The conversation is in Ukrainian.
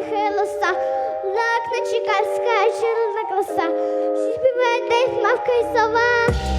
тихе лоса, лакна чекарська чорна класа, всі співають десь мавка і сова.